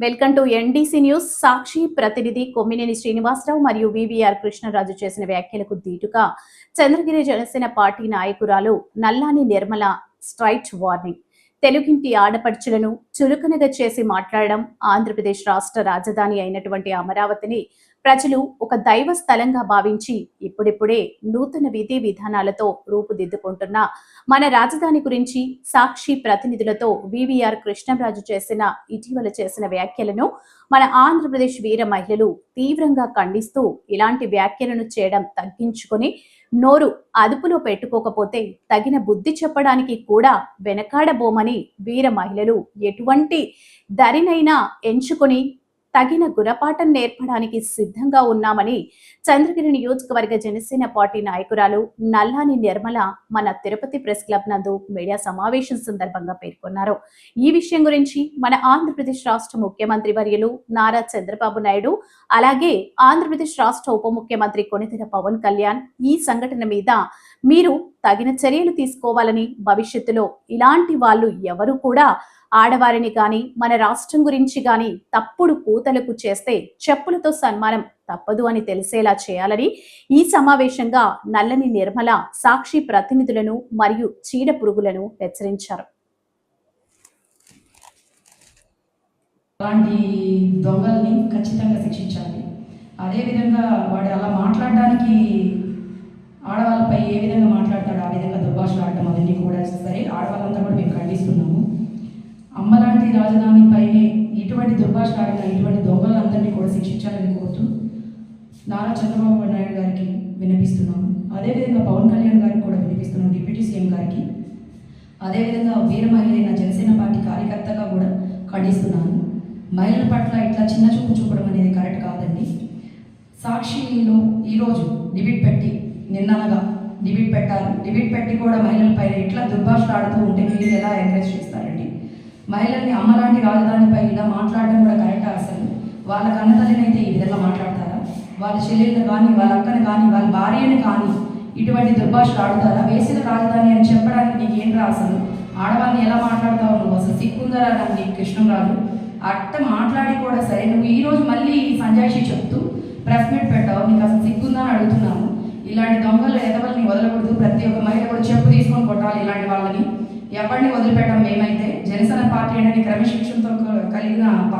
Welcome to NDC news. Sakshi ప్రతినిధి కొమ్మినేని శ్రీనివాసరావు మరియు VVR Krishnaraju చేసిన వ్యాఖ్యలకు దీటుగా చంద్రగిరి జనసేన పార్టీ నాయకురాలు నల్లాని నిర్మల స్ట్రైట్ వార్నింగ్. తెలుగింటి ఆడపడుచులను చురుకనగా చేసి మాట్లాడడం ఆంధ్రప్రదేశ్ రాష్ట్ర రాజధాని అయినటువంటి అమరావతిని ప్రజలు ఒక దైవ స్థలంగా భావించి ఇప్పుడిప్పుడే నూతన విధి విధానాలతో రూపుదిద్దుకుంటున్న మన రాజధాని గురించి సాక్షి ప్రతినిధులతో వివిఆర్ కృష్ణరాజు చేసిన ఇటీవల చేసిన వ్యాఖ్యలను మన ఆంధ్రప్రదేశ్ వీర మహిళలు తీవ్రంగా ఖండిస్తూ ఇలాంటి వ్యాఖ్యలను చేయడం తగ్గించుకొని నోరు అదుపులో పెట్టుకోకపోతే తగిన బుద్ధి చెప్పడానికి కూడా వెనకాడబోమని వీర మహిళలు ఎటువంటి దరినైనా ఎంచుకొని తగిన గుణపాఠం నేర్పడానికి సిద్ధంగా ఉన్నామని చంద్రగిరి నియోజకవర్గ జనసేన పార్టీ నాయకురాలు నల్లాని నిర్మల మన తిరుపతి ప్రెస్ క్లబ్ నందు మీడియా సమావేశం సందర్భంగా పేర్కొన్నారు. ఈ విషయం గురించి మన ఆంధ్రప్రదేశ్ రాష్ట్ర ముఖ్యమంత్రి వర్యులు నారా చంద్రబాబు నాయుడు అలాగే ఆంధ్రప్రదేశ్ రాష్ట్ర ఉప ముఖ్యమంత్రి కొనితెన పవన్ కళ్యాణ్ ఈ సంఘటన మీద మీరు తగిన చర్యలు తీసుకోవాలని భవిష్యత్తులో ఇలాంటి వాళ్ళు ఎవరు కూడా ఆడవారిని కానీ మన రాష్ట్రం గురించి కానీ తప్పుడు కూతలకు చేస్తే చెప్పులతో సన్మానం తప్పదు అని తెలిసేలా చేయాలని ఈ సమావేశంగా నల్లని నిర్మల సాక్షి ప్రతినిధులను మరియు చీడ పురుగులను హెచ్చరించారు. అలాంటి దొంగల్ని ఖచ్చితంగా శిక్షించాలి. అదేవిధంగా వాడు అలా మాట్లాడడానికి ఆడవాళ్ళపై ఏ విధంగా మాట్లాడతాడో ఆ విధంగా దుర్భాషలు ఆడటం అవన్నీ కూడా సరే ఆడవాళ్ళంతా కూడా మేము ఖండిస్తున్నాము. అమ్మలాంటి రాజధానిపైనే ఇటువంటి దుర్భాషలు ఆడిన ఇటువంటి దొంగలందరినీ కూడా శిక్షించాలని కోరుతూ నారా చంద్రబాబు నాయుడు గారికి వినిపిస్తున్నాము. అదేవిధంగా పవన్ కళ్యాణ్ గారికి కూడా వినిపిస్తున్నాం డిప్యూటీ సీఎం గారికి. అదేవిధంగా వీర మహిళైన జనసేన పార్టీ కార్యకర్తగా కూడా ఖండిస్తున్నాను. మహిళల పట్ల ఇట్లా చిన్న చూపు చూపడం అనేది కరెక్ట్ కాదండి. సాక్షిలో ఈరోజు డిబేట్ పెట్టి నిన్ననగా డిబిట్ పెట్టారు. డిబిట్ పెట్టి కూడా మహిళలపై ఇట్లా దుర్భాషలు ఆడుతూ ఉంటే మీరు ఎలా ఎంకరేజ్ చేస్తారండి? మహిళల్ని అమ్మలాంటి రాజధానిపై ఇలా మాట్లాడడం కూడా కరెక్ట్ అసలు? వాళ్ళ కన్నతల్లినైతే ఈ విధంగా మాట్లాడతారా? వాళ్ళ చెల్లెళ్ళు కానీ వాళ్ళ అక్కని కానీ వాళ్ళ భార్యని కానీ ఇటువంటి దుర్భాషలు ఆడుతారా? వేసిన రాజధాని అని చెప్పడానికి నీకు ఏంట్రా అసలు? ఆడవాళ్ళని ఎలా మాట్లాడతావు నువ్వు? అసలు సిగ్గుందరా నీ కృష్ణరాజు? అట్ట మాట్లాడి కూడా సరే నువ్వు ఈరోజు మళ్ళీ సంజాయిషి చెప్తూ ప్రెస్ మీట్ పెట్టావు? నీకు అసలు సిగ్గుందని అడుగుతున్నాను. ఇలాంటి దొంగలు ఎదవల్ని వదలకూడదు. ప్రతి ఒక్క మహిళ కూడా చెప్పు తీసుకొని కొట్టాలి ఇలాంటి వాళ్ళని. ఎవరిని వదిలిపెట్టడం మేమైతే జనసేన పార్టీ అనేది క్రమశిక్షణతో కలిగిన